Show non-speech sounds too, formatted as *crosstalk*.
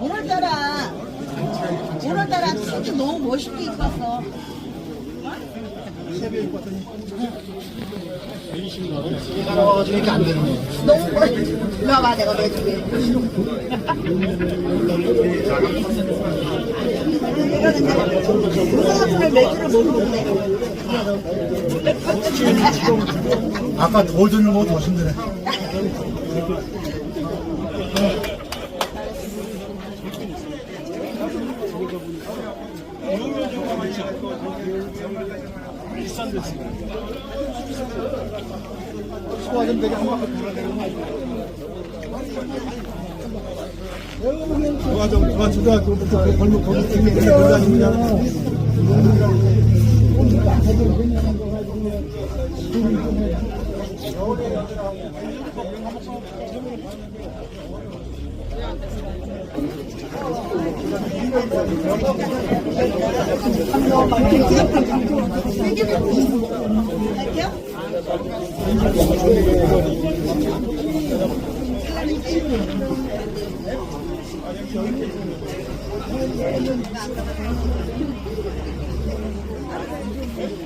오늘따라 오늘따라 진짜 너무 멋있게 입었어. 따라와가지고 이렇게 안 되는 거야. 너무 멋. 일로 와봐 내가 내줄게. 무슨 매주를 모르는데. 아까 더 듣는 거더 힘드네. *laughs* 보니까 이런 면적이 많지 않고 비싼 데서 소화 좀 되게 한 바퀴 돌아다니는 거 부가정 부가초등학교부터 벌목 거기 등에 돌아다닙니다. 겨울에 한번만